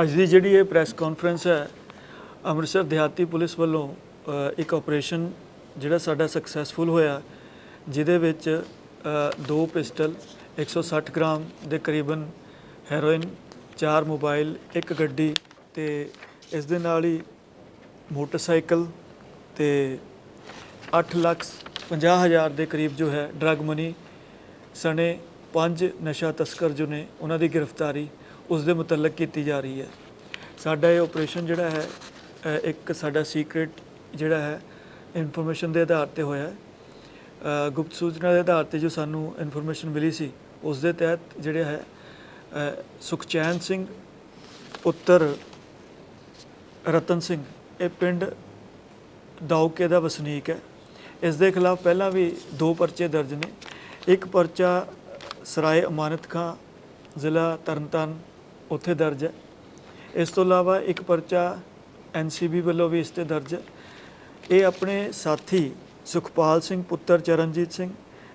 ਅੱਜ ਦੀ ਜਿਹੜੀ ਇਹ ਪ੍ਰੈਸ ਕਾਨਫਰੰਸ ਹੈ, ਅੰਮ੍ਰਿਤਸਰ ਦਿਹਾਤੀ ਪੁਲਿਸ ਵੱਲੋਂ ਇੱਕ ਆਪਰੇਸ਼ਨ ਜਿਹੜਾ ਸਾਡਾ ਸਕਸੈਸਫੁਲ ਹੋਇਆ, ਜਿਹਦੇ ਵਿੱਚ ਦੋ ਪਿਸਟਲ 160 ਗ੍ਰਾਮ ਦੇ ਕਰੀਬਨ ਹੈਰੋਇਨ, ਚਾਰ ਮੋਬਾਈਲ, ਇੱਕ ਗੱਡੀ ਤੇ ਇਸ ਦੇ ਨਾਲ ਹੀ ਮੋਟਰਸਾਈਕਲ ਤੇ 8 ਲੱਖ 50 ਹਜ਼ਾਰ ਦੇ ਕਰੀਬ ਜੋ ਹੈ ਡਰਗ ਮਨੀ ਸਣੇ ਪੰਜ ਨਸ਼ਾ ਤਸਕਰ ਜੋ ਨੇ, ਉਹਨਾਂ ਦੀ ਗ੍ਰਿਫਤਾਰੀ ਉਸ ਦੇ ਮੁਤਲਕ ਕੀਤੀ ਜਾ ਰਹੀ ਹੈ। ਸਾਡਾ ਇਹ ਆਪਰੇਸ਼ਨ ਜਿਹੜਾ ਹੈ ਅ, ਇੱਕ ਸਾਡਾ ਸੀਕ੍ਰੀਟ ਜਿਹੜਾ ਹੈ ਇਨਫੋਰਮੇਸ਼ਨ ਦੇ ਆਧਾਰ ਤੇ ਹੋਇਆ ਹੈ। ਅ, ਗੁਪਤ ਸੂਚਨਾ ਦੇ ਆਧਾਰ ਤੇ ਜੋ ਸਾਨੂੰ ਇਨਫੋਰਮੇਸ਼ਨ ਮਿਲੀ ਸੀ ਉਸ ਦੇ ਤਹਿਤ ਜਿਹੜਾ ਹੈ ਅ, ਸੁਖਚੈਨ ਸਿੰਘ ਪੁੱਤਰ ਰਤਨ ਸਿੰਘ ਇਹ ਪਿੰਡ ਦਾਉਕੇ ਦਾ ਵਸਨੀਕ ਹੈ। ਇਸ ਦੇ ਖਿਲਾਫ ਪਹਿਲਾਂ ਵੀ ਦੋ ਪਰਚੇ ਦਰਜ ਨੇ। ਇੱਕ ਪਰਚਾ ਸਰਾਏ ਅਮਾਨਤ ਖਾਂ ਜ਼ਿਲ੍ਹਾ ਤਰਨਤਾਰਨ ਉੱਥੇ ਦਰਜ ਹੈ। ਇਸ ਤੋਂ ਇਲਾਵਾ ਇੱਕ ਪਰਚਾ ਐਨਸੀਬੀ ਵੱਲੋਂ ਵੀ ਇਸ ਤੇ ਦਰਜ ਹੈ। ਇਹ ਆਪਣੇ ਸਾਥੀ ਸੁਖਪਾਲ ਸਿੰਘ, ਪੁੱਤਰ ਚਰਨਜੀਤ ਸਿੰਘ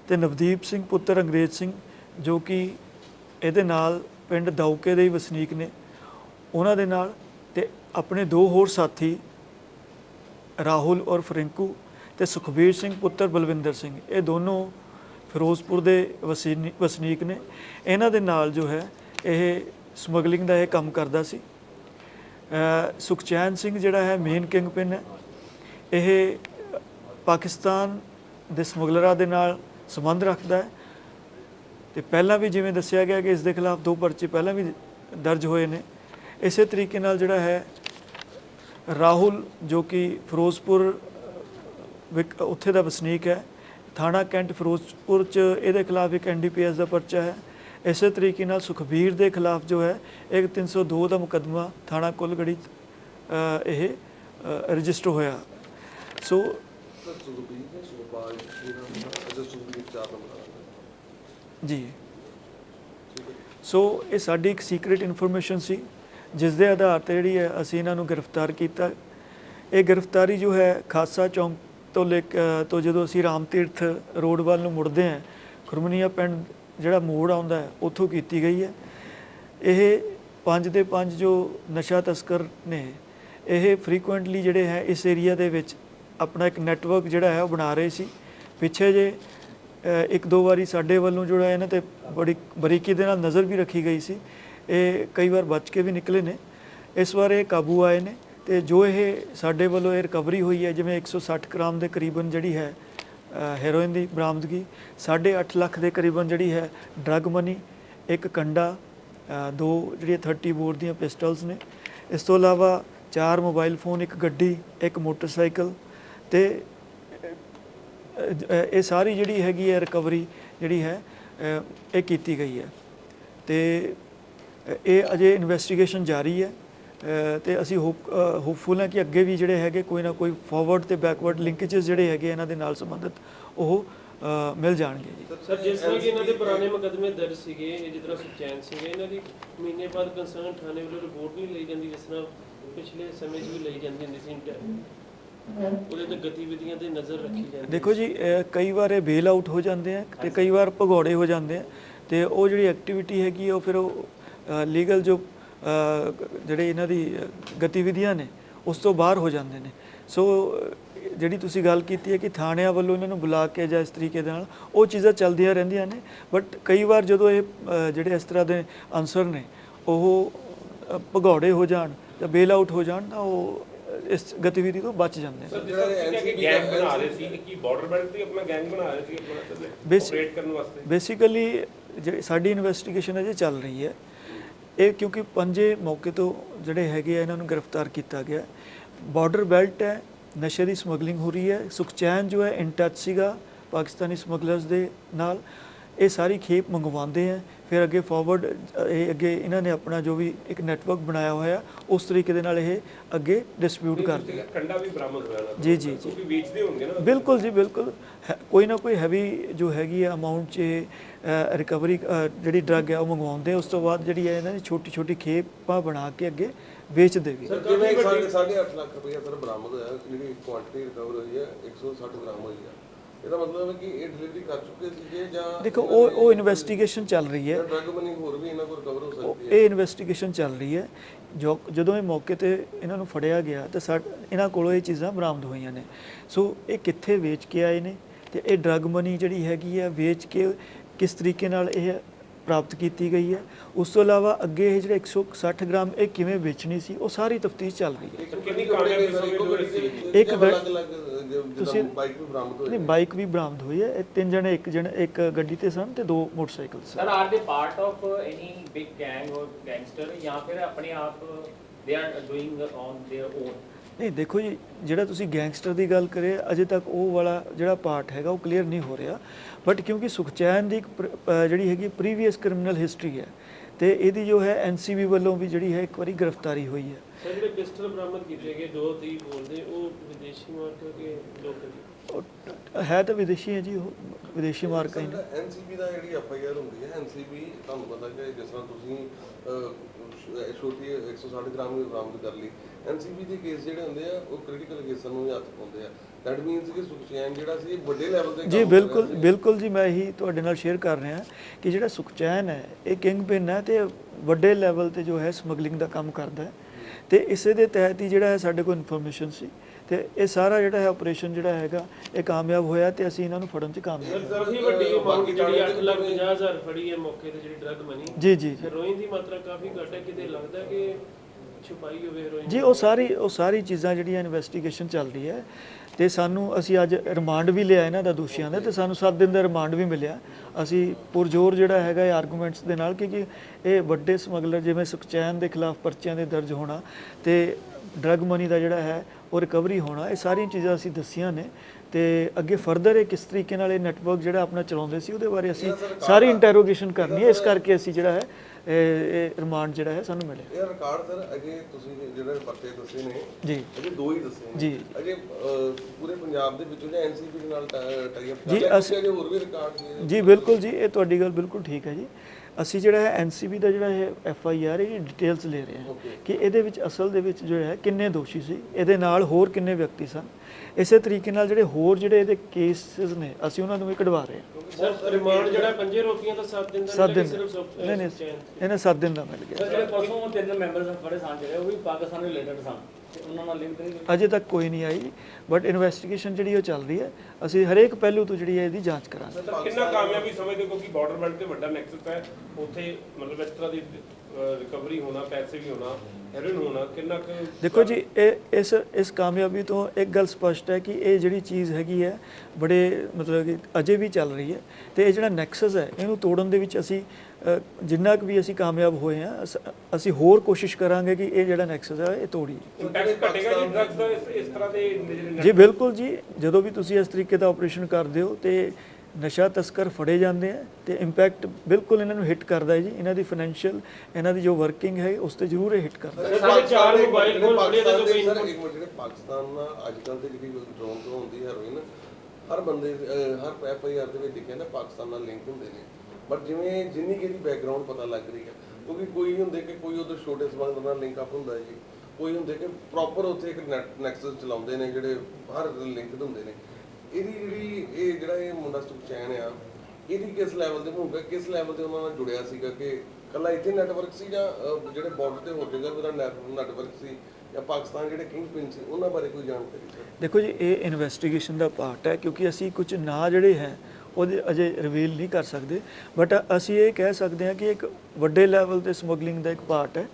ਤੇ ਨਵਦੀਪ ਸਿੰਘ, ਪੁੱਤਰ ਅੰਗਰੇਜ਼ ਸਿੰਘ, ਜੋ ਕਿ ਇਹਦੇ ਨਾਲ ਪਿੰਡ ਦਾਉਕੇ ਦੇ ਹੀ ਵਸਨੀਕ ਨੇ। ਉਹਨਾਂ ਦੇ ਨਾਲ ਤੇ ਆਪਣੇ ਦੋ ਹੋਰ ਸਾਥੀ ਰਾਹੁਲ ਔਰ ਫਰਿੰਕੂ ਤੇ ਸੁਖਬੀਰ ਸਿੰਘ, ਪੁੱਤਰ ਬਲਵਿੰਦਰ ਸਿੰਘ, ਇਹ ਦੋਨੋਂ ਫਿਰੋਜ਼ਪੁਰ ਦੇ ਵਸੀਨੀ- ਵਸਨੀਕ ਨੇ। ਇਹਨਾਂ ਦੇ ਨਾਲ ਜੋ ਹੈ, ਇਹ ਸਮਗਲਿੰਗ ਦਾ ਇਹ ਕੰਮ ਕਰਦਾ ਸੀ। ਸੁਖਚੈਨ ਸਿੰਘ ਜਿਹੜਾ ਹੈ ਮੇਨ ਕਿੰਗ ਪਿੰਨ ਹੈ। ਇਹ ਪਾਕਿਸਤਾਨ ਦੇ ਸਮਗਲਰਾਂ ਦੇ ਨਾਲ ਸੰਬੰਧ ਰੱਖਦਾ ਹੈ। ਤੇ ਪਹਿਲਾਂ ਵੀ ਜਿਵੇਂ ਦੱਸਿਆ ਗਿਆ ਕਿ ਇਸ ਦੇ ਖਿਲਾਫ ਦੋ ਪਰਚੇ ਪਹਿਲਾਂ ਵੀ ਦਰਜ ਹੋਏ ਨੇ। ਇਸੇ ਤਰੀਕੇ ਨਾਲ ਜਿਹੜਾ ਹੈ, ਰਾਹੁਲ ਜੋ ਕਿ ਫਿਰੋਜ਼ਪੁਰ ਵਿਕ- ਉੱਥੇ ਦਾ ਵਸਨੀਕ ਹੈ। ਥਾਣਾ ਕੈਂਟ ਫਿਰੋਜ਼ਪੁਰ ਚ ਇਹਦੇ ਖਿਲਾਫ ਇੱਕ ਐਨਡੀਪੀਐਸ ਦਾ ਪਰਚਾ ਹੈ। ਇਸੇ ਤਰੀਕੇ ਨਾਲ ਸੁਖਬੀਰ ਦੇ ਖਿਲਾਫ ਜੋ ਹੈ ਇੱਕ 302 ਦਾ ਮੁਕੱਦਮਾ ਥਾਣਾ ਕੁਲਗੜੀ 'ਚ, ਇਹ ਰਜਿਸਟਰ ਹੋਇਆ। ਸੋ ਜੀ। ਸੋ ਇਹ ਸਾਡੀ ਇੱਕ ਸੀਕ੍ਰੀਟ ਇਨਫੋਰਮੇਸ਼ਨ ਸੀ ਜਿਸ ਦੇ ਆਧਾਰ ਤੇ ਜਿਹੜੀ ਹੈ ਅਸੀਂ ਇਹਨਾਂ ਨੂੰ ਗ੍ਰਿਫਤਾਰ ਕੀਤਾ। ਇਹ ਗ੍ਰਿਫਤਾਰੀ ਜੋ ਹੈ ਖਾਸਾ ਚੌਂਕ ਤੋਂ ਲੈ ਤੋਂ ਜਦੋਂ ਅਸੀਂ ਰਾਮ ਤੀਰਥ ਰੋਡ ਵੱਲ ਨੂੰ ਮੁੜਦੇ ਹਾਂ ਖੁਰਮਨੀਆ ਪਿੰਡ ਜਿਹੜਾ ਮੋੜ ਆਉਂਦਾ ਹੈ, ਉੱਥੋਂ ਕੀਤੀ ਗਈ ਹੈ। ਇਹ ਪੰਜ ਦੇ ਪੰਜ ਜੋ ਨਸ਼ਾ ਤਸਕਰ ਨੇ, ਇਹ ਫ੍ਰੀਕੁਐਂਟਲੀ ਜਿਹੜੇ ਹੈ, ਇਸ ਏਰੀਆ ਦੇ ਵਿੱਚ ਆਪਣਾ ਇੱਕ ਨੈਟਵਰਕ ਜਿਹੜਾ ਹੈ, ਉਹ ਬਣਾ ਰਹੇ ਸੀ। ਪਿੱਛੇ ਜੇ ਇੱਕ ਦੋ ਵਾਰੀ ਸਾਡੇ ਵੱਲੋਂ ਜਿਹੜਾ ਇਹਨਾਂ ਤੇ ਬੜੀ ਬਰੀਕੀ ਦੇ ਨਾਲ ਨਜ਼ਰ ਵੀ ਰੱਖੀ ਗਈ ਸੀ। ਇਹ ਕਈ ਵਾਰ ਬਚ ਕੇ ਵੀ ਨਿਕਲੇ ਨੇ। ਇਸ ਵਾਰ ਇਹ ਕਾਬੂ ਆਏ ਨੇ ਤੇ ਜੋ ਇਹ ਸਾਡੇ ਵੱਲੋਂ ਇਹ ਰਿਕਵਰੀ ਹੋਈ ਹੈ, ਜਿਵੇਂ 160 ਗ੍ਰਾਮ ਦੇ ਕਰੀਬਨ ਜਿਹੜੀ ਹੈ ਹੈਰੋਇਨ ਦੀ ਬਰਾਮਦਗੀ। 8.5 ਲੱਖ ਦੇ ਕਰੀਬਨ ਜਿਹੜੀ ਹੈ ਡਰੱਗ ਮਨੀ ਇੱਕ ਕੰਡਾ ਦੋ ਜਿਹੜੀਆਂ 30 ਬੋਰ ਦੀਆਂ ਪਿਸਟਲਸ ਨੇ। ਇਸ ਤੋਂ ਇਲਾਵਾ ਚਾਰ ਮੋਬਾਈਲ ਫੋਨ ਇੱਕ ਗੱਡੀ, ਇੱਕ ਮੋਟਰਸਾਈਕਲ ਤੇ ਇਹ ਸਾਰੀ ਜਿਹੜੀ ਹੈਗੀ ਹੈ ਰਿਕਵਰੀ ਜਿਹੜੀ ਹੈ ਇਹ ਕੀਤੀ ਗਈ ਹੈ। ਤੇ ਇਹ ਅਜੇ ਇਨਵੈਸਟੀਗੇਸ਼ਨ ਜਾਰੀ ਹੈ। ਤੇ ਅਸੀਂ ਹੋਪ ਹੋਪਫੁਲ ਹਾਂ ਕਿ ਅੱਗੇ ਵੀ ਜਿਹੜੇ ਹੈਗੇ ਕੋਈ ਨਾ ਕੋਈ ਫਾਰਵਰਡ ਤੇ ਬੈਕਵਰਡ ਲਿੰਕੇजेस ਜਿਹੜੇ ਹੈਗੇ ਇਹਨਾਂ ਦੇ ਨਾਲ ਸੰਬੰਧਿਤ ਉਹ ਮਿਲ ਜਾਣਗੇ ਜੀ। ਸਰ ਜਿਸ ਤਰ੍ਹਾਂ ਕਿ ਇਹਨਾਂ ਦੇ ਪੁਰਾਣੇ ਮੁਕੱਦਮੇ ਦਰਜ ਸੀਗੇ ਜਿਸ ਤਰ੍ਹਾਂ ਸੁਚੈਨ ਸਿੰਘ ਇਹਨਾਂ ਦੀ ਮਹੀਨੇ ਬਾਅਦ ਕੰਸਰਨ ਥਾਣੇ ਵੱਲੋਂ ਰਿਪੋਰਟ ਨਹੀਂ ਲਈ ਜਾਂਦੀ ਜਿਸ ਤਰ੍ਹਾਂ ਪਿਛਲੇ ਸਮੇਂ 'ਚ ਵੀ ਲਈ ਜਾਂਦੀ ਹੁੰਦੀ ਸੀ ਉਹਦੇ ਤੇ ਗਤੀਵਿਧੀਆਂ ਤੇ ਨਜ਼ਰ ਰੱਖੀ ਜਾਂਦੀ ਦੇਖੋ ਜੀ ਕਈ ਵਾਰ ਇਹ ਬੇਲ ਆਊਟ ਹੋ ਜਾਂਦੇ ਆ ਤੇ ਕਈ ਵਾਰ ਭਗੌੜੇ ਹੋ ਜਾਂਦੇ ਆ ਤੇ ਉਹ ਜਿਹੜੀ ਐਕਟੀਵਿਟੀ ਹੈਗੀ ਉਹ ਫਿਰ ਉਹ ਲੀਗਲ ਜੋ ਜਿਹੜੇ ਇਹਨਾਂ ਦੀ ਗਤੀਵਿਧੀਆਂ ਨੇ ਉਸ ਤੋਂ ਬਾਹਰ ਹੋ ਜਾਂਦੇ ਨੇ। ਸੋ ਜਿਹੜੀ ਤੁਸੀਂ ਗੱਲ ਕੀਤੀ ਹੈ ਕਿ ਥਾਣਿਆਂ ਵੱਲੋਂ ਇਹਨਾਂ ਨੂੰ ਬੁਲਾ ਕੇ ਜਾਂ ਇਸ ਤਰੀਕੇ ਦੇ ਨਾਲ ਉਹ ਚੀਜ਼ਾਂ ਚੱਲਦੀਆਂ ਰਹਿੰਦੀਆਂ ਨੇ। ਬਟ ਕਈ ਵਾਰ ਜਦੋਂ ਇਹ ਜਿਹੜੇ ਇਸ ਤਰ੍ਹਾਂ ਦੇ ਅਨਸਰ ਨੇ ਉਹ ਭਗੌੜੇ ਹੋ ਜਾਣ ਜਾਂ ਬੇਲ ਆਊਟ ਹੋ ਜਾਣ ਤਾਂ ਉਹ ਇਸ ਗਤੀਵਿਧੀ ਤੋਂ ਬਚ ਜਾਂਦੇ ਨੇ। ਸਰ ਕਿ ਗੈਂਗ ਬਣਾ ਰਹੇ ਸੀ ਕਿ ਬਾਰਡਰ ਬੈਲਟ ਤੇ ਆਪਣਾ ਗੈਂਗ ਬਣਾ ਰਹੇ ਸੀ ਆਪਣਾ ਆਪਰੇਟ ਕਰਨ ਵਾਸਤੇ? ਬੇਸਿਕਲੀ ਜਿਹੜੀ ਸਾਡੀ ਇਨਵੈਸਟੀਗੇਸ਼ਨ ਅਜੇ ਚੱਲ ਰਹੀ ਹੈ ਇਹ ਕਿਉਂਕਿ ਪੰਜੇ ਮੌਕੇ ਤੋਂ ਜਿਹੜੇ ਹੈਗੇ ਆ, ਇਹਨਾਂ ਨੂੰ ਗ੍ਰਿਫਤਾਰ ਕੀਤਾ ਗਿਆ। ਬਾਰਡਰ ਬੈਲਟ ਹੈ, ਨਸ਼ੇ ਦੀ ਸਮਗਲਿੰਗ ਹੋ ਰਹੀ ਹੈ, ਸੁਖਚੈਨ ਜੋ ਹੈ ਇਨ ਟੱਚ ਸੀਗਾ ਪਾਕਿਸਤਾਨੀ ਸਮਗਲਰਸ ਦੇ ਨਾਲ। ਇਹ ਸਾਰੀ ਖੇਪ ਮੰਗਵਾਉਂਦੇ ਆ ਫਿਰ ਅੱਗੇ ਫਾਰਵਰਡ ਇਹ ਅੱਗੇ ਇਹਨਾਂ ਨੇ ਆਪਣਾ ਜੋ ਵੀ ਇੱਕ ਨੈਟਵਰਕ ਬਣਾਇਆ ਹੋਇਆ ਉਸ ਤਰੀਕੇ ਦੇ ਨਾਲ ਇਹ ਅੱਗੇ ਡਿਸਪਿਊਟ ਕਰਦੇ ਆ। ਕੰਡਾ ਵੀ ਬਰਾਮਦ ਹੋਇਆ ਨਾ ਜੀ ਜੀ ਜੀ। ਵੇਚਦੇ ਹੋਣਗੇ ਨਾ? ਬਿਲਕੁਲ ਜੀ ਬਿਲਕੁਲ। ਕੋਈ ਨਾ ਕੋਈ ਹੈਵੀ ਜੋ ਹੈਗੀ ਆ ਅਮਾਉਂਟ 'ਚ ਰਿਕਵਰੀ ਜਿਹੜੀ ਡਰੱਗ ਹੈ ਉਹ ਮੰਗਵਾਉਂਦੇ ਆ। ਉਸ ਤੋਂ ਬਾਅਦ ਜਿਹੜੀ ਹੈ ਇਹਨਾਂ ਦੀ ਛੋਟੀ ਛੋਟੀ ਖੇਪਾਂ ਬਣਾ ਕੇ ਅੱਗੇ ਵੇਚਦੇ ਵੀ ਸਰ ਜਿਵੇਂ ਸਾਡੇ 8.5 ਲੱਖ ਰੁਪਏ ਸਰ ਬਰਾਮਦ ਹੋਇਆ? ਜਿਹੜੀ ਕੁਆਂਟੀਟੀ ਰਿਕਵਰ ਹੋਈ ਹੈ 160 ਗ੍ਰਾਮ ਹੋਈ ਹੈ ਇਹਦਾ ਮਤਲਬ ਹੈ ਕਿ ਇਹ ਡਿਲੀਵਰੀ ਕਰ ਚੁੱਕੇ ਸੀਗੇ ਜਾਂ ਦੇਖੋ ਉਹ ਉਹ ਇਨਵੈਸਟੀਗੇਸ਼ਨ ਚੱਲ ਰਹੀ ਹੈ। ਡਰਗ ਮਨੀ ਹੋਰ ਵੀ ਇਹਨਾਂ ਕੋਲ ਰਿਕਵਰ ਹੋ ਸਕਦੀ ਹੈ। ਇਹ ਇਨਵੈਸਟੀਗੇਸ਼ਨ ਚੱਲ ਰਹੀ ਹੈ। ਜੋ ਜਦੋਂ ਇਹ ਮੌਕੇ ਤੇ ਇਹਨਾਂ ਨੂੰ ਫੜਿਆ ਗਿਆ ਤੇ ਇਹਨਾਂ ਕੋਲੋਂ ਇਹ ਚੀਜ਼ਾਂ ਬਰਾਮਦ ਹੋਈਆਂ ਨੇ। ਸੋ ਇਹ ਕਿੱਥੇ ਵੇਚ ਕੇ ਆਏ ਨੇ ਤੇ ਇਹ ਡਰਗ ਮਨੀ ਜਿਹੜੀ ਹੈਗੀ ਆ ਵੇਚ ਕੇ ਕਿਸ ਤਰੀਕੇ ਨਾਲ ਇਹ ਪ੍ਰਾਪਤ ਕੀਤੀ ਗਈ ਹੈ? ਉਸ ਤੋਂ ਇਲਾਵਾ ਅੱਗੇ ਇਹ ਜਿਹੜੇ 160 ਗ੍ਰਾਮ ਇਹ ਕਿਵੇਂ ਵੇਚਣੀ ਸੀ ਉਹ ਸਾਰੀ ਤਫਤੀਸ਼ ਚੱਲ ਰਹੀ ਹੈ। ਇੱਕ ਕਿੰਨੀ ਕਾਮਯਾਬੀ ਹੋ? ਇੱਕ ਤੁਸੀਂ- ਬਾਈਕ ਵੀ ਬਰਾਮਦ ਹੋਈ ਨਹੀਂ ਬਾਈਕ ਵੀ ਬਰਾਮਦ ਹੋਈ ਹੈ। ਇਹ ਤਿੰਨ ਜਣੇ ਇੱਕ ਜਣੇ ਇੱਕ ਗੱਡੀ ਤੇ ਸਨ ਤੇ ਦੋ ਮੋਟਰਸਾਈਕਲ ਸਨ। Are they part of uh, any big gang or gangster ਜਾਂ ਫਿਰ ਆਪਣੇ ਆਪ they are doing on their own? ਨਹੀਂ ਦੇਖੋ ਜੀ ਜਿਹੜਾ ਤੁਸੀਂ ਗੈਂਗਸਟਰ ਦੀ ਗੱਲ ਕਰੇ ਅਜੇ ਤੱਕ ਉਹ ਵਾਲਾ ਜਿਹੜਾ ਪਾਰਟ ਹੈਗਾ ਉਹ ਕਲੀਅਰ ਨਹੀਂ ਹੋ ਰਿਹਾ। ਬਟ ਕਿਉਂਕਿ ਸੁਖਚੈਨ ਦੀ ਜਿਹੜੀ ਹੈਗੀ ਪ੍ਰੀਵੀਅਸ ਕ੍ਰਿਮੀਨਲ ਹਿਸਟਰੀ ਹੈ ਤੇ ਇਹਦੀ ਜੋ ਹੈ ਐਨਸੀਬੀ ਵੱਲੋਂ ਵੀ ਜਿਹੜੀ ਹੈ ਇੱਕ ਵਾਰੀ ਗ੍ਰਿਫਤਾਰੀ ਹੋਈ ਹੈ। ਸਰ ਜਿਹੜੇ ਪਿਸਟਲ ਬਰਾਮਦ ਕੀਤੇ ਗਏ ਦੋ ਤੀ ਬੋਲਦੇ ਉਹ ਵਿਦੇਸ਼ੀ ਮਾਰਕ ਕੇ ਲੋਕਲ ਉਹ ਹੈ ਤਾਂ ਵਿਦੇਸ਼ੀ ਹੈ ਜੀ ਉਹ ਵਿਦੇਸ਼ੀ ਮਾਰਕਾ ਹੀ ਨੇ ਐਨਸੀਬੀ ਦਾ ਜਿਹੜੀ ਐਫ ਆਈ ਆਰ ਹੁੰਦੀ ਹੈ ਐਨਸੀਬੀ ਤੁਹਾਨੂੰ ਪਤਾ ਕਿ ਜਿਸ ਤਰ੍ਹਾਂ ਤੁਸੀਂ ਛੋਟੀ 160 ਗ੍ਰਾਮ ਨੂੰ ਬਰਾਮਦ ਕਰ ਲਈ ਐਨਸੀਬੀ ਦੇ ਕੇਸ ਜਿਹੜੇ ਹੁੰਦੇ ਆ ਉਹ ਕ੍ਰਿਟੀਕਲ ਕੇਸਾਂ ਨੂੰ ਹੀ ਹੱਥ ਪਾਉਂਦੇ ਆ। ਦੈਟ ਮੀਨਸ ਕਿ ਸੁਖਚੈਨ ਜਿਹੜਾ ਸੀ ਵੱਡੇ ਲੈਵਲ ਤੇ ਜੀ ਬਿਲਕੁਲ। ਬਿਲਕੁਲ ਜੀ ਮੈਂ ਇਹੀ ਤੁਹਾਡੇ ਨਾਲ ਸ਼ੇਅਰ ਕਰ ਰਿਹਾ ਕਿ ਜਿਹੜਾ ਸੁਖਚੈਨ ਹੈ ਇਹ ਕਿੰਗ ਪਿਨ ਹੈ ਤੇ ਵੱਡੇ ਲੈਵਲ ਤੇ ਜੋ ਹੈ ਸਮਗਲਿੰਗ ਦਾ ਕੰਮ ਕਰਦਾ ਹੈ ਤੇ ਇਸੇ ਦੇ ਤਹਿਤ ਹੀ ਜਿਹੜਾ ਹੈ ਸਾਡੇ ਕੋਲ ਇਨਫੋਰਮੇਸ਼ਨ ਸੀ ਤੇ ਇਹ ਸਾਰਾ ਜਿਹੜਾ ਹੈ ਆਪਰੇਸ਼ਨ ਜਿਹੜਾ ਹੈਗਾ ਇਹ ਕਾਮਯਾਬ ਹੋਇਆ ਤੇ ਅਸੀਂ ਇਹਨਾਂ ਨੂੰ ਫੜਨ 'ਚ ਕਾਮਯਾਬ ਸਰ ਹੋਏ। ਕਾਫੀ ਵੱਡੀ ਅਮਾਉਂਟ ਜਿਹੜੀ ਜਾਣੇ 8 ਲੱਖ 50 ਹਜ਼ਾਰ ਫੜੀ ਹੈ ਮੌਕੇ ਤੇ ਜਿਹੜੀ ਡਰਗ ਮਨੀ ਜੀ ਜੀ ਜੀ ਹੈਰੋਇਨ ਦੀ ਮਾਤਰਾ ਕਾਫੀ ਘੱਟ ਹੈ ਕਿਤੇ ਲੱਗਦਾ ਕਿ ਛੁਪਾਈ ਹੋਵੇ ਹੈਰੋਇਨ ਜੀ ਉਹ ਸਾਰੀ ਉਹ ਸਾਰੀ ਚੀਜ਼ਾਂ ਜਿਹੜੀਆਂ ਇਨਵੈਸਟੀਗੇਸ਼ਨ ਚੱਲ ਰਹੀ ਹੈ ਤੇ ਸਾਨੂੰ ਅਸੀਂ ਅੱਜ ਰਿਮਾਂਡ ਵੀ ਲਿਆ ਇਹਨਾਂ ਦਾ ਦੋਸ਼ੀਆਂ ਦਾ ਤੇ ਸਾਨੂੰ 7 ਦਿਨ ਦਾ ਰਿਮਾਂਡ ਵੀ ਮਿਲਿਆ। ਅਸੀਂ ਪੁਰਜੋਰ ਜਿਹੜਾ ਹੈਗਾ ਇਹ ਆਰਗੂਮੈਂਟਸ ਦੇ ਨਾਲ ਕਿ ਇਹ ਵੱਡੇ ਸਮਗਲਰ ਜਿਵੇਂ ਸੁਖਚੈਨ ਦੇ ਖਿਲਾਫ ਪਰਚਿਆਂ ਦੇ ਦਰਜ ਹੋਣਾ ਤੇ ਡਰਗ ਮਨੀ ਦਾ ਜਿਹੜਾ ਹੈ ਉਹ ਰਿਕਵਰੀ ਹੋਣਾ ਇਹ ਸਾਰੀਆਂ ਚੀਜ਼ਾਂ ਅਸੀਂ ਦੱਸੀਆਂ ਨੇ। ਤੇ ਅੱਗੇ ਫਰਦਰ ਇਹ ਕਿਸ ਤਰੀਕੇ ਨਾਲ ਇਹ ਨੈਟਵਰਕ ਜਿਹੜਾ ਆਪਣਾ ਚਲਾਉਂਦੇ ਸੀ ਉਹਦੇ ਬਾਰੇ ਅਸੀਂ ਸਾਰੀ ਇੰਟਰੋਗੇਸ਼ਨ ਕਰਨੀ ਹੈ। ਇਸ ਕਰਕੇ ਅਸੀਂ ਜਿਹੜਾ ਹੈ ਇਹ ਰਿਮਾਂਡ ਜਿਹੜਾ ਹੈ ਸਾਨੂੰ ਮਿਲਿਆ। ਇਹ ਰਿਕਾਰਡ ਸਰ ਅਜੇ ਤੁਸੀਂ ਜਿਹੜੇ ਪਰਚੇ ਦੱਸੇ ਨੇ ਜੀ। ਅਜੇ ਦੋ ਹੀ ਦੱਸੇ ਨੇ। ਜੀ। ਅਜੇ ਪੂਰੇ ਪੰਜਾਬ ਦੇ ਵਿੱਚੋਂ ਜਾਂ ਐਨਸੀਪੀ ਦੇ ਨਾਲ ਟਾਈ ਅਪ ਜੀ, ਅਸੀਂ- ਅਜੇ ਹੋਰ ਵੀ ਰਿਕਾਰਡ ਜੀ ਬਿਲਕੁਲ ਜੀ ਇਹ ਤੁਹਾਡੀ ਗੱਲ ਬਿਲਕੁਲ ਠੀਕ ਹੈ ਜੀ। ਅਸੀਂ ਜਿਹੜਾ ਹੈ ਐਨਸੀਬੀ ਦਾ ਜਿਹੜਾ ਇਹ ਐਫ ਆਈ ਆਰ ਇਹ ਡਿਟੇਲਸ ਲੈ ਰਹੇ ਹਾਂ. ਕਿ ਇਹਦੇ ਵਿੱਚ ਅਸਲ ਦੇ ਵਿੱਚ ਜੋ ਹੈ ਕਿੰਨੇ ਦੋਸ਼ੀ ਸੀ ਇਹਦੇ ਨਾਲ ਹੋਰ ਕਿੰਨੇ ਵਿਅਕਤੀ ਸਨ। ਇਸੇ ਤਰੀਕੇ ਨਾਲ ਜਿਹੜੇ ਹੋਰ ਜਿਹੜੇ ਇਹਦੇ ਕੇਸਿਸ ਨੇ ਅਸੀਂ ਉਹਨਾਂ ਨੂੰ ਵੀ ਕਢਵਾ ਰਹੇ ਹਾਂ। ਸਰ ਰਿਮਾਂਡ ਜਿਹੜਾ ਪੰਜੇ ਰੋਕੀਆਂ ਦਾ 7 ਦਿਨ ਦਾ 7 ਮਿਲਿਆ ਦਿਨ ਕਿ ਸਿਰਫ ਸੁਖ- ਨਹੀਂ ਨਹੀਂ? ਇਹਨੇ 7 ਦਿਨ ਦਾ ਮਿਲ ਗਿਆ। ਸਰ ਜਿਹੜੇ ਪਰਸੋਂ ਤਿੰਨ ਮੈਂਬਰਸ ਫੜੇ ਸਨ ਜਿਹੜੇ ਉਹ ਵੀ ਪਾਕਿਸਤਾਨ ਰਿਲੇਟਡ ਸਨ। ਉਹਨਾਂ ਨਾਲ ਲਿੰਕ ਨਹੀਂ ਅਜੇ ਤੱਕ ਕੋਈ ਨਹੀਂ ਆਈ ਬਟ ਇਨਵੈਸਟੀਗੇਸ਼ਨ ਜਿਹੜੀ ਉਹ ਚੱਲ ਰਹੀ ਹੈ ਅਸੀਂ ਹਰੇਕ ਪਹਿਲੂ ਤੋਂ ਜਿਹੜੀ ਹੈ ਇਹਦੀ ਜਾਂਚ ਕਰਾਂਗੇ। ਕਿੰਨਾ ਕਾਮਯਾਬੀ ਸਮਝਦੇ ਹੋ ਕਿਉਂਕਿ ਬਾਰਡਰ ਬੈਲਟ ਤੇ ਵੱਡਾ ਨੈਕਸਸ ਹੈ ਉੱਥੇ ਮਤਲਬ ਇਸ ਤਰ੍ਹਾਂ ਦੀ ਰਿਕਵਰੀ ਹੋਣਾ ਪੈਸੇ ਵੀ ਹੋਣਾ ਹੈਰੋਇਨ ਹੋਣਾ ਕਿੰਨਾ ਕੁ ਦੇਖੋ ਜੀ ਇਹ ਇਸ ਇਸ ਕਾਮਯਾਬੀ ਤੋਂ ਇੱਕ ਗੱਲ ਸਪਸ਼ਟ ਹੈ ਕਿ ਇਹ ਜਿਹੜੀ ਚੀਜ਼ ਹੈਗੀ ਹੈ ਬੜੇ ਮਤਲਬ ਕਿ ਅਜੇ ਵੀ ਚੱਲ ਰਹੀ ਹੈ ਤੇ ਇਹ ਜਿਹੜਾ ਨੈਕਸਸ ਹੈ ਇਹਨੂੰ ਤੋੜਨ ਦੇ ਵਿੱਚ ਅਸੀਂ ਜਿੰਨਾ ਕੁ ਵੀ ਅਸੀਂ ਕਾਮਯਾਬ ਹੋਏ ਹਾਂ ਅਸ- ਹੋਰ ਕੋਸ਼ਿਸ਼ ਕਰਾਂਗੇ ਕਿ ਇਹ ਜਿਹੜਾ ਨੈਕਸਸ ਹੈ ਇਹ ਇੰਪੈਕਟ ਘਟੇਗਾ ਜੀ ਡਰੱਗਸ ਦਾ ਇਸ- ਇਸ ਤਰ੍ਹਾਂ ਦੇ ਜਿਹੜੇ ਜੀ ਬਿਲਕੁਲ ਜੀ ਜਦੋਂ ਵੀ ਤੁਸੀਂ ਇਸ ਤਰੀਕੇ ਦਾ ਆਪਰੇਸ਼ਨ ਕਰਦੇ ਹੋ ਤੇ ਨਸ਼ਾ ਤਸਕਰ ਫੜੇ ਜਾਂਦੇ ਆ ਤੇ ਇੰਪੈਕਟ ਬਿਲਕੁਲ ਇਹਨਾਂ ਨੂੰ ਹਿੱਟ ਕਰਦਾ ਹੈ ਜੀ। ਇਹਨਾਂ ਦੀ ਫਾਈਨੈਂਸ਼ੀਅਲ ਇਹਨਾਂ ਦੀ ਜੋ ਵਰਕਿੰਗ ਹੈ ਉਸ ਤੇ ਜ਼ਰੂਰ ਇਹ ਹਿੱਟ ਕਰਦਾ ਹੈ। ਸਰ, ਸਾਢੇ ਚਾਰ ਮੋਬਾਈਲ ਫੋਨ ਫੜੇ ਤਾਂ ਪਾਕਿਸਤਾਨ ਦੇ ਕੋਈ ਸਰ ਇੱਕ ਮਿੰਟ ਜਿਹੜੇ ਪਾਕਿਸਤਾਨ ਨਾਲ ਅੱਜ ਕੱਲ ਤੇ ਜਿਹੜੀ ਡਰੋਨ ਤੋਂ ਹੁੰਦੀ ਹੈ ਹੈਰੋਇਨ ਹਰ ਬੰਦੇ ਹਰ ਐਫ ਆਈ ਆਰ ਦੇ ਵਿੱਚ ਲਿਖਿਆ ਨਾ ਪਾਕਿਸਤਾਨ ਨਾਲ ਲਿੰਕ ਹੁੰਦੇ ਨੇ। ਬਟ ਜਿਵੇਂ ਜਿੰਨੀ ਕਿ ਇਹਦੀ ਬੈਕਗ੍ਰਾਉਂਡ ਪਤਾ ਲੱਗ ਰਹੀ ਹੈ ਕਿਉਂਕਿ ਕੋਈ ਹੁੰਦੇ ਕਿ ਕੋਈ ਉਧਰ ਛੋਟੇ ਸਬੰਧ ਨਾਲ ਲਿੰਕ ਅਪ ਹੁੰਦਾ ਹੈ ਜੀ। ਕੋਈ ਹੁੰਦੇ ਕਿ ਪ੍ਰੋਪਰ ਉੱਥੇ ਇੱਕ ਨੈਕਸਸ ਚਲਾਉਂਦੇ ਨੇ ਜਿਹੜੇ ਹਰ ਲਿੰਕਡ ਹੁੰਦੇ ਨੇ। ਇਹਦੀ ਜਿਹੜੀ ਇਹ ਜਿਹੜਾ ਇਹ ਮੁੰਡਾ ਸੁਖਚੈਨ ਆ ਇਹਦੀ ਕਿਸ ਲੈਵਲ ਤੇ ਭੂਮਿਕਾ ਕਿਸ ਲੈਵਲ ਤੇ ਉਹਨਾਂ ਨਾਲ ਜੁੜਿਆ ਸੀਗਾ ਕਿ ਕੱਲਾ ਇੱਥੇ ਨੈਟਵਰਕ ਸੀ ਜਾਂ ਅਹ, ਜਿਹੜੇ ਬਾਰਡਰ ਤੇ ਹੋਰ ਜਗ੍ਹਾ ਉਹਦਾ ਨੈਟਵਰਕ ਸੀ ਜਾਂ ਪਾਕਿਸਤਾਨ ਜਿਹੜੇ ਕਿੰਗ ਪਿਨ ਸੀ ਉਹਨਾਂ ਬਾਰੇ ਕੋਈ ਜਾਣਕਾਰੀ ਸਰ? ਦੇਖੋ ਜੀ ਇਹ ਇਨਵੈਸਟੀਗੇਸ਼ਨ ਦਾ ਪਾਰਟ ਹੈ ਕਿਉਂਕਿ ਅਸੀਂ ਕੁਝ ਨਾਂ ਜਿਹੜੇ ਹੈ ਉਹਦੇ ਅਜੇ ਰਿਵੀਲ ਨਹੀਂ ਕਰ ਸਕਦੇ। ਬਟ ਅਸੀਂ ਇਹ ਕਹਿ ਸਕਦੇ ਹਾਂ ਕਿ ਇੱਕ ਵੱਡੇ ਲੈਵਲ ਤੇ ਸਮਗਲਿੰਗ ਦਾ ਇੱਕ ਪਾਰਟ ਹੈ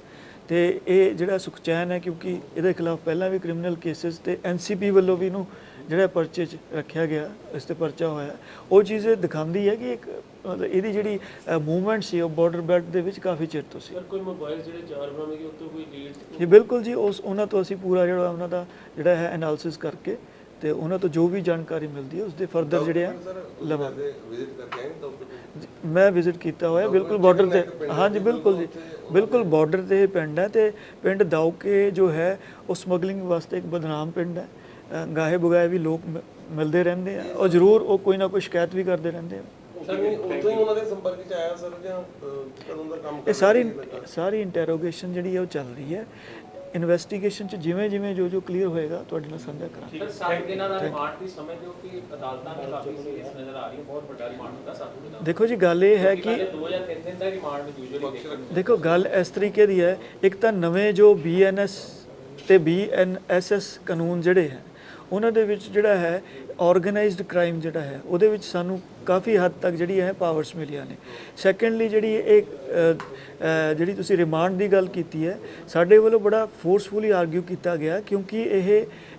ਤੇ ਇਹ ਜਿਹੜਾ ਸੁਖਚੈਨ ਹੈ ਕਿਉਂਕਿ ਇਹਦੇ ਖਿਲਾਫ ਪਹਿਲਾਂ ਵੀ ਕ੍ਰਿਮੀਨਲ ਕੇਸਿਸ ਤੇ ਐਨਸੀਪੀ ਵੱਲੋਂ ਵੀ ਇਹਨੂੰ ਜਿਹੜਾ ਪਰਚੇ 'ਚ ਰੱਖਿਆ ਗਿਆ ਇਸ ਤੇ ਪਰਚਾ ਹੋਇਆ ਉਹ ਚੀਜ਼ ਇਹ ਦਿਖਾਉਂਦੀ ਹੈ ਕਿ ਇੱਕ ਮਤਲਬ ਇਹਦੀ ਜਿਹੜੀ ਮੂਵਮੈਂਟ ਸੀ ਉਹ ਬਾਰਡਰ ਬੈਲਟ ਦੇ ਵਿੱਚ ਕਾਫੀ ਚਿਰ ਤੋਂ ਸੀ। ਸਰ ਕੋਈ ਮੋਬਾਈਲ ਜਿਹੜੇ ਚਾਰ ਬਰਾਮਦ ਉੱਤੋਂ ਕੋਈ ਲੀਡ ਜੀ ਬਿਲਕੁਲ ਜੀ ਉਸ ਉਹਨਾਂ ਤੋਂ ਅਸੀਂ ਪੂਰਾ ਜਿਹੜਾ ਉਹਨਾਂ ਦਾ ਜਿਹੜਾ ਹੈ ਐਨਾਲਿਸਿਸ ਕਰਕੇ ਤੇ ਉਹਨਾਂ ਤੋਂ ਜੋ ਵੀ ਜਾਣਕਾਰੀ ਮਿਲਦੀ ਹੈ ਉਸ ਦੇ ਫਰਦਰ ਜਿਹੜੇ ਆ ਲਵਾਂਗੇ। ਵਿਜ਼ਿਟ ਕਰਕੇ ਆਏ ਡਾਕਟਰ ਜੀ, ਮੈਂ ਵਿਜ਼ਿਟ ਕੀਤਾ ਹੋਇਆ ਬਿਲਕੁਲ ਬਾਰਡਰ ਤੇ ਹਾਂਜੀ ਬਿਲਕੁਲ ਜੀ ਬਿਲਕੁਲ ਬਾਰਡਰ ਤੇ ਇਹ ਪਿੰਡ ਹੈ ਤੇ ਪਿੰਡ ਦਾਉਕੇ ਜੋ ਹੈ ਉਹ ਸਮਗਲਿੰਗ ਵਾਸਤੇ ਇੱਕ ਬਦਨਾਮ ਪਿੰਡ ਹੈ। ਗਾਹੇ ਬੁਗਾਏ ਵੀ ਲੋਕ ਮ- ਮਿਲਦੇ ਰਹਿੰਦੇ ਆ। ਔਰ ਜ਼ਰੂਰ ਉਹ ਕੋਈ ਨਾ ਕੋਈ ਸ਼ਿਕਾਇਤ ਵੀ ਕਰਦੇ ਰਹਿੰਦੇ ਆ। ਸਰ ਨਹੀਂ ਉਦੋਂ ਹੀ ਉਹਨਾਂ ਦੇ ਸੰਪਰਕ ਚ ਆਇਆ ਸਰ ਜਾਂ ਅਹ, ਕਦੋਂ ਦਾ ਕੰਮ ਇਹ ਕਰ ਸਾਰੀ? ਸਾਰੀ ਇੰਟਰੋਗੇਸ਼ਨ ਜਿਹੜੀ ਹੈ ਉਹ ਚੱਲ ਰਹੀ ਹੈ। ਇਨਵੈਸਟੀਗੇਸ਼ਨ ਚ ਜਿਵੇਂ ਜਿਵੇਂ ਜੋ ਜੋ ਕਲੀਅਰ ਹੋਏਗਾ ਤੁਹਾਡੇ ਨਾਲ ਸਾਂਝਾ ਕਰਾਂਗੇ। ਸਰ 7 ਦਿਨਾਂ ਦਾ ਰਿਮਾਂਡ ਵੀ ਸਮਝਦੇ ਹੋ ਕਿ ਅਦਾਲਤਾਂ ਵੀ ਕਾਫੀ ਸੀਰੀਅਸ ਨਜ਼ਰ ਆ ਰਹੀਆਂ ਬਹੁਤ ਵੱਡਾ ਰਿਮਾਂਡ ਹੁੰਦਾ 7 ਦਿਨਾਂ ਦਾ? ਦੇਖੋ ਜੀ ਗੱਲ ਇਹ ਹੈ ਕਿ 2 ਜਾਂ 3 ਦਿਨ ਦਾ ਰਿਮਾਂਡ ਯੂਜੂਅਲੀ ਦੇਖਦੇ ਹਾਂ। ਦੇਖੋ ਗੱਲ ਇਸ ਤਰੀਕੇ ਦੀ ਹੈ। ਇੱਕ ਤਾਂ ਨਵੇਂ ਜੋ ਬੀਐਨਐਸ ਤੇ ਬੀਐਨਐਸਐਸ ਕਾਨੂੰਨ ਜਿਹੜੇ ਹੈ ਉਹਨਾਂ ਦੇ ਵਿੱਚ ਜਿਹੜਾ ਹੈ ਆਰਗੇਨਾਈਜ਼ਡ ਕ੍ਰਾਈਮ ਜਿਹੜਾ ਹੈ, ਉਹਦੇ ਵਿੱਚ ਸਾਨੂੰ ਕਾਫੀ ਹੱਦ ਤੱਕ ਜਿਹੜੀ ਹੈ ਪਾਵਰਸ ਮਿਲੀਆਂ ਨੇ। ਸੈਕੰਡਲੀ ਜਿਹੜੀ ਇਹ ਜਿਹੜੀ ਤੁਸੀਂ ਰਿਮਾਂਡ ਦੀ ਗੱਲ ਕੀਤੀ ਹੈ, ਸਾਡੇ ਵੱਲੋਂ ਬੜਾ ਫੋਰਸਫੁਲੀ ਆਰਗੂ ਕੀਤਾ ਗਿਆ ਕਿਉਂਕਿ ਇਹ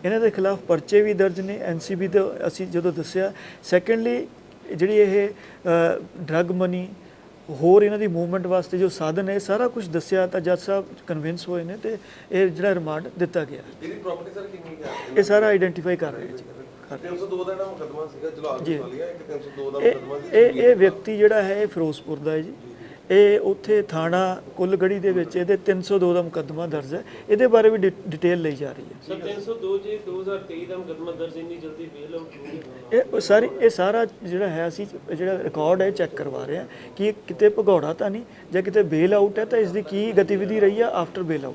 ਇਹਨਾਂ ਦੇ ਖਿਲਾਫ ਪਰਚੇ ਵੀ ਦਰਜ ਨੇ ਐਨਸੀਬੀ ਤੋਂ ਅਸੀਂ ਜਦੋਂ ਦੱਸਿਆ। ਸੈਕੰਡਲੀ ਜਿਹੜੀ ਇਹ ਡਰੱਗ ਮਨੀ ਹੋਰ ਇਹਨਾਂ ਦੀ ਮੂਵਮੈਂਟ ਵਾਸਤੇ ਜੋ ਸਾਧਨ ਹੈ ਸਾਰਾ ਕੁਝ ਦੱਸਿਆ ਤਾਂ ਜੱਜ ਸਾਹਿਬ ਕਨਵਿੰਸ ਹੋਏ ਨੇ ਤੇ ਇਹ ਜਿਹੜਾ ਰਿਮਾਂਡ ਦਿੱਤਾ ਗਿਆ। ਇਹਦੀ ਪ੍ਰਾਪਰਟੀ ਸਰ ਕਿੰਨੀ ਹੈ? ਇਹ ਸਾਰਾ ਆਈਡੈਂਟੀਫਾਈ ਕਰ ਰਹੇ ਜੀ। ਕਰ ਰਹੇ 302 ਦਾ ਜਿਹੜਾ ਮੁਕੱਦਮਾ ਸੀਗਾ ਜਲਾਲ। ਵਾਲੀਆ ਇੱਕ 302 ਦਾ ਮੁਕੱਦਮਾ ਸੀ ਇਹ ਇਹ ਵਿਅਕਤੀ ਜਿਹੜਾ ਹੈ ਇਹ ਫਿਰੋਜ਼ਪੁਰ ਦਾ ਹੈ ਜੀ। ਇਹ ਉੱਥੇ ਥਾਣਾ ਕੁੱਲਗੜੀ ਦੇ ਵਿੱਚ ਇਹਦੇ 302 ਦਾ ਮੁਕੱਦਮਾ ਦਰਜ ਹੈ। ਇਹਦੇ ਬਾਰੇ ਵੀ ਡਿਟੇਲ ਲਈ ਜਾ ਰਹੀ ਹੈ। ਸਰ 302 ਜੇ 2023 ਦਾ ਮੁਕੱਦਮਾ ਦਰਜ ਇੰਨੀ ਜਲਦੀ ਬੇਲ ਆਊਟ ਇਹ ਸਾਰੀ ਇਹ ਸਾਰਾ ਜਿਹੜਾ ਹੈ ਅਸੀਂ ਜਿਹੜਾ ਰਿਕਾਰਡ ਹੈ ਚੈੱਕ ਕਰਵਾ ਰਹੇ ਹਾਂ ਕਿ ਇਹ ਕਿਤੇ ਭਗੌੜਾ ਤਾਂ ਨਹੀਂ ਜਾਂ ਕਿਤੇ ਬੇਲ ਆਊਟ ਹੈ ਤਾਂ ਇਸ ਦੀ ਕੀ ਗਤੀਵਿਧੀ ਰਹੀ ਹੈ ਆਫਟਰ ਬੇਲ ਆਊਟ